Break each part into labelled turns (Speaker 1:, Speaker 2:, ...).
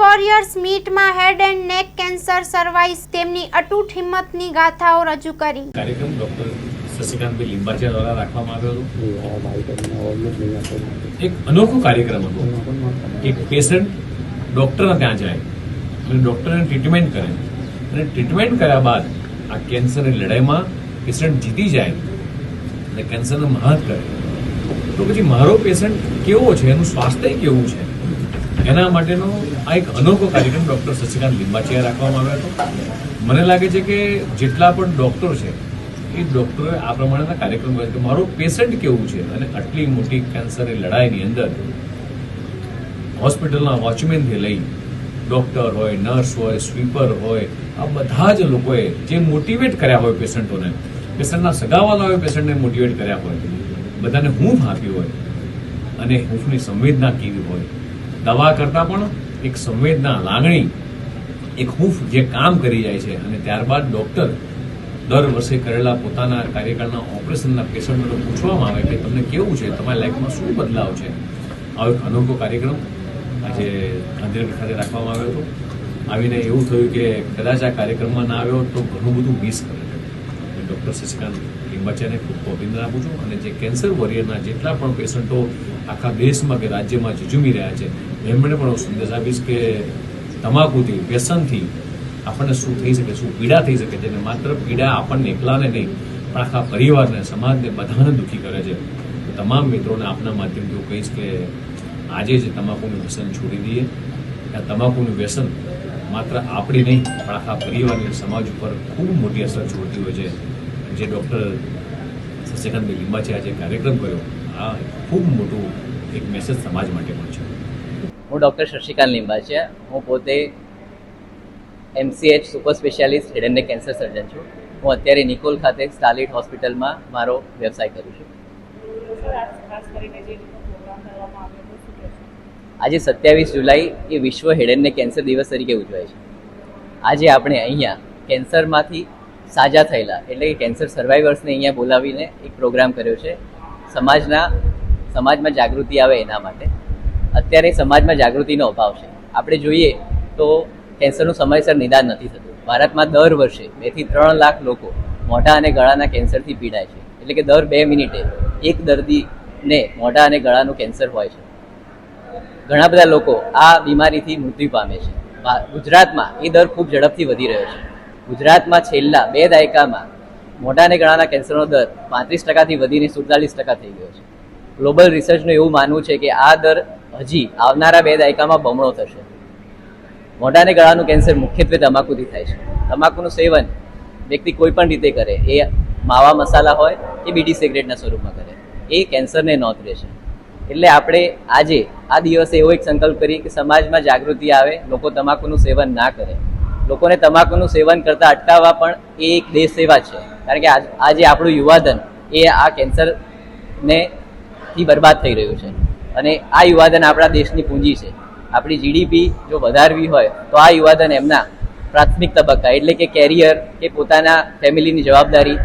Speaker 1: Warriors મીટમાં head and neck cancer survivors તેમની અટૂટ હિંમતની ગાથાઓ રજૂ કરી.
Speaker 2: કાર્યક્રમ ડોક્ટર શશિકાંતભાઈ લિંબાચિયા દ્વારા રાખવામાં આવ્યો હતો. એક અનોખો કાર્યક્રમ હતો. એક પેશન્ટ ડૉક્ટરના ત્યાં જાય અને ડૉક્ટરને ટ્રીટમેન્ટ કરે. અને ટ્રીટમેન્ટ કર્યા બાદ આ કેન્સરની લડાઈમાં પેશન્ટ જીતી જાય અને કેન્સરને મહાત કરે. તો પછી મારો પેશન્ટ કેવો છે? એનું સ્વાસ્થ્ય કેવું છે? એના માટેનો આ એક અનોખો કાર્યક્રમ ડૉક્ટર શશિકાંત લિંબાચિયા રાખવામાં આવ્યો હતો. મને લાગે છે કે જેટલા પણ ડૉક્ટર છે, એ ડૉક્ટરોએ આ પ્રમાણેના કાર્યક્રમ કર્યા કે મારો પેશન્ટ કેવું છે? અને આટલી મોટી કેન્સરની લડાઈની અંદર હોસ્પિટલના વોચમેનથી લઈ ડૉક્ટર હોય, નર્સ હોય, સ્વીપર હોય, આ બધા જ લોકોએ જે મોટિવેટ કર્યા હોય પેશન્ટોને, પેશન્ટના સગાવાલાઓએ પેશન્ટને મોટિવેટ કર્યા હોય, બધાને હૂંફ આપી હોય અને હૂંફની સંવેદના કેવી હોય દવા કરતાં પણ એક સંવેદના, લાગણી, એક હૂફ જે કામ કરી જાય છે. અને ત્યારબાદ ડૉક્ટર દર વર્ષે કરેલા પોતાના કાર્યકાળના ઓપરેશનના પેશન્ટોને પૂછવામાં આવે કે તમને કેવું છે? તમારી લાઈફમાં શું બદલાવ છે? આવો એક અનોખો કાર્યક્રમ આજે ગાંધીનગર ખાતે રાખવામાં આવ્યો હતો. આવીને એવું થયું કે કદાચ આ કાર્યક્રમમાં ના આવ્યો તો ઘણું બધું મિસ કરે. છે ડૉક્ટર શશિકાંત લિંબાચાને ખૂબ ખૂબ અભિનંદન આપું છું. અને જે કેન્સર વોરિયરના જેટલા પણ પેશન્ટો આખા દેશમાં કે રાજ્યમાં ઝઝુમી રહ્યા છે એમણે પણ સંદેશ આપીશ કે તમાકુથી, વ્યસનથી આપણને શું થઈ શકે, શું પીડા થઈ શકે છે? માત્ર પીડા આપણને એકલાને નહીં, પણ આખા પરિવારને, સમાજને બધાને દુઃખી કરે છે. તમામ મિત્રોને આપના માધ્યમથી હું કહીશ કે આજે જ તમાકુનું વ્યસન છોડી દઈએ. આ તમાકુનું વ્યસન માત્ર આપણી નહીં, પણ આખા પરિવારની, સમાજ ઉપર ખૂબ મોટી અસર છોડતી હોય છે. જે ડૉક્ટર શશિકાંતભાઈ લીંબાચે આજે કાર્યક્રમ કર્યો. આ ખૂબ મોટું એક મેસેજ સમાજ માટે પણ છે.
Speaker 3: હું ડૉક્ટર શશિકાંત લીંબાચિયા હું પોતે MCH super specialist head and cancer surgeon છું. હું અત્યારે નિકોલ ખાતે સ્ટાલિટ હોસ્પિટલમાં મારો વ્યવસાય કરું છું. આજે સત્યાવીસ જુલાઈ એ વિશ્વ હેડ એન્ડ કેન્સર દિવસ તરીકે ઉજવાય છે. આજે આપણે અહીંયા કેન્સરમાંથી સાજા થયેલા એટલે કે કેન્સર સર્વાઈવર્સને અહીંયા બોલાવીને એક પ્રોગ્રામ કર્યો છે. સમાજના સમાજમાં જાગૃતિ આવે એના માટે. અત્યારે સમાજમાં જાગૃતિનો અભાવ છે. આપણે જોઈએ તો કેન્સરનું સમયસર નિદાન નથી થતું. ભારતમાં દર વર્ષે બેથી ત્રણ લાખ લોકો મોઢા અને ગળાના કેન્સરથી પીડાય છે. એટલે કે દર બે મિનિટે એક દર્દીને મોઢા અને ગળાનું કેન્સર હોય છે. ઘણા બધા લોકો આ બીમારીથી મૃત્યુ પામે છે. ગુજરાતમાં એ દર ખૂબ ઝડપથી વધી રહ્યો છે. ગુજરાતમાં છેલ્લા બે દાયકામાં મોઢા અને ગળાના કેન્સરનો દર પાંત્રીસ ટકાથી વધીને સુડતાલીસ ટકા થઈ ગયો છે. ગ્લોબલ રિસર્ચનું એવું માનવું છે કે આ દર હજી આવનારા બે દાયકામાં બમણો થશે. મોઢા ગળાનું કેન્સર મુખ્યત્વે તમાકુથી થાય છે. તમાકુનું સેવન વ્યક્તિ કોઈ પણ રીતે કરે, એ માવા મસાલા હોય કે બીડી સિગરેટના સ્વરૂપમાં કરે, એ કેન્સરને નોંધે છે. એટલે આપણે આજે આ દિવસે એવો એક સંકલ્પ કરીએ કે સમાજમાં જાગૃતિ આવે, લોકો તમાકુનું સેવન ના કરે. લોકોને તમાકુનું સેવન કરતાં અટકાવવા પણ એ એક દેશ સેવા છે. કારણ કે આજ- આજે આપણું યુવાધન એ આ કેન્સરને થી બરબાદ થઈ રહ્યું છે. અને આ યુવાધન આપણા દેશની પૂંજી છે. આપણી જીડીપી જો વધારવી હોય, તો આ યુવાધન એમના પ્રાથમિક તબક્કા, એટલે કે કેરિયર કે પોતાના ફેમિલીની જવાબદારી,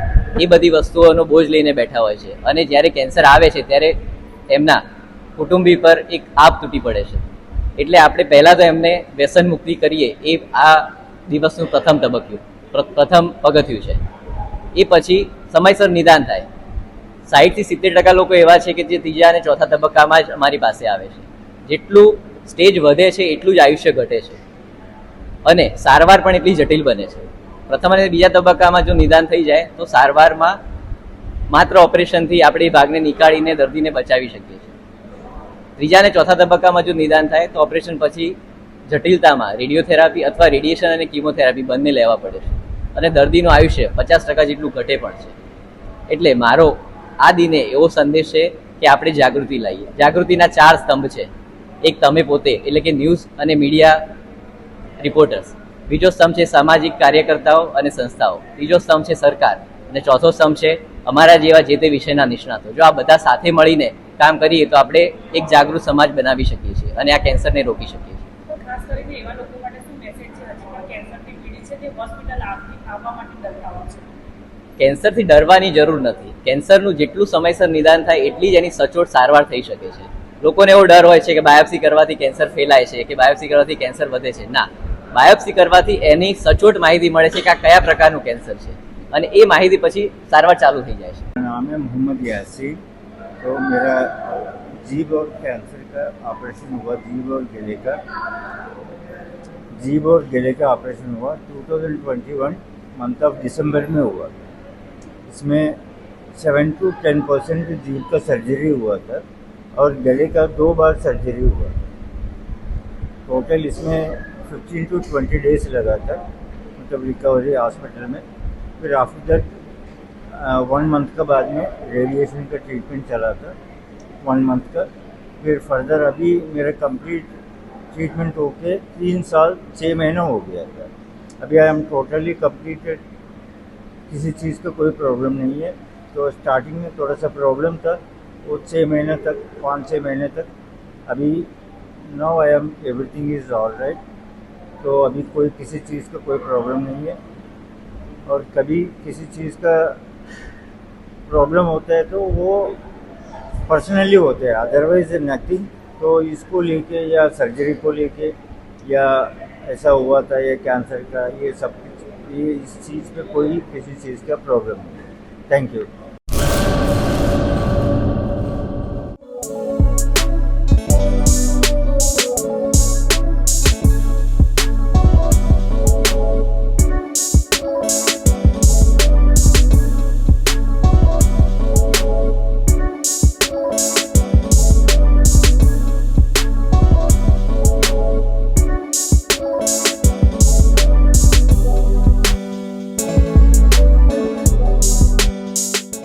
Speaker 3: એ બધી વસ્તુઓનો બોજ લઈને બેઠા હોય છે. અને જ્યારે કેન્સર આવે છે, ત્યારે એમના કુટુંબી પર એક આપ તૂટી પડે છે. એટલે આપણે પહેલાં તો એમને વ્યસન મુક્તિ કરીએ, એ આ દિવસનું પ્રથમ તબક્યું પ્ર- પ્રથમ પગથિયું છે. એ પછી સમયસર નિદાન થાય. સાહીઠથી સિત્તેર ટકા લોકો એવા છે કે જે ત્રીજા અને ચોથા તબક્કામાં જ અમારી પાસે આવે છે. જેટલું સ્ટેજ વધે છે, એટલું જ આયુષ્ય ઘટે છે. અને સારવાર પણ એટલી જટિલ બને છે. પ્રથમ અને બીજા તબક્કામાં જો નિદાન થઈ જાય, તો સારવારમાં માત્ર ઓપરેશનથી આપણે ભાગને નીકાળીને, દર્દીને બચાવી શકીએ છીએ. ત્રીજા અને ચોથા તબક્કામાં જો નિદાન થાય, તો ઓપરેશન પછી જટિલતામાં રેડિયોથેરાપી અથવા રેડિયેશન અને કીમોથેરાપી બંને લેવા પડે છે. અને દર્દીનું આયુષ્ય પચાસ ટકા જેટલું ઘટે પણ છે. એટલે મારો આ દિને એવો સંદેશ છે કે આપણે જાગૃતિ લાવીએ જાગૃતિના ચાર સ્તંભ છે. એક તમે પોતે, એટલે કે ન્યૂઝ અને મીડિયા રિપોર્ટર્સ બીજો સ્તંભ છે સામાજિક કાર્યકર્તાઓ અને સંસ્થાઓ. ત્રીજો સ્તંભ છે સરકાર. અને ચોથો સ્તંભ છે અમારા જેવા જે તે વિષયના નિષ્ણાતો. જો આ બધા સાથે મળીને કામ કરીએ તો આપણે એક જાગૃત સમાજ બનાવી શકીએ છીએ અને આ કેન્સરને રોકી શકીએ છીએ.
Speaker 4: કેન્સરથી
Speaker 3: ડરવાની જરૂર નથી કેન્સરનું જેટલું સમયસર નિદાન થાય એટલી જ એની સચોટ સારવાર થઈ શકે છે લોકોને એવો ડર હોય છે કે બાયોપ્સી કરવાથી કેન્સર ફેલાય છે કે બાયોપ્સી કરવાથી કેન્સર વધે છે ના બાયોપ્સી કરવાથી એની સચોટ માહિતી મળે છે કે આ કયા પ્રકારનું કેન્સર છે અને એ માહિતી પછી સારવાર ચાલુ થઈ જાય છે
Speaker 5: मेरा नाम है मोहम्मद यासीन तो मेरा जीभ और कैंसर का ऑपरेशन हुआ जीभ और गले का जीभ और गले का ऑपरेशन हुआ 2021 मंथ ऑफ दिसंबर में हुआ इसमें सेवन टू टेन परसेंट जीभ का सर्जरी हुआ था और गले का दो बार सर्जरी हुआ टोटल इसमें 15 टू 20 डेज़ लगा था मतलब रिकवरी हॉस्पिटल में। फिर आफ्टर दैट वन मंथ का बाद में रेडिएशन का ट्रीटमेंट चला था वन मंथ का। फिर फर्दर अभी मेरा कंप्लीट ट्रीटमेंट होके तीन साल छः महीना हो गया था। अभी आई एम टोटली कम्प्लीटेड किसी चीज़ का कोई प्रॉब्लम नहीं है। तो स्टार्टिंग में थोड़ा सा प्रॉब्लम था, वो छः महीने तक, पाँच छः महीने तक। अभी now I am everything is all right तो अभी कोई किसी चीज़ का कोई प्रॉब्लम नहीं है। और कभी किसी चीज़ का प्रॉब्लम होता है तो वो पर्सनली होते हैं। अदरवाइज़ नथिंग तो इसको लेके या सर्जरी को लेके या ऐसा हुआ था, या कैंसर का, ये सब ये इस चीज़ पे कोई किसी चीज़ का प्रॉब्लम नहीं थैंक यू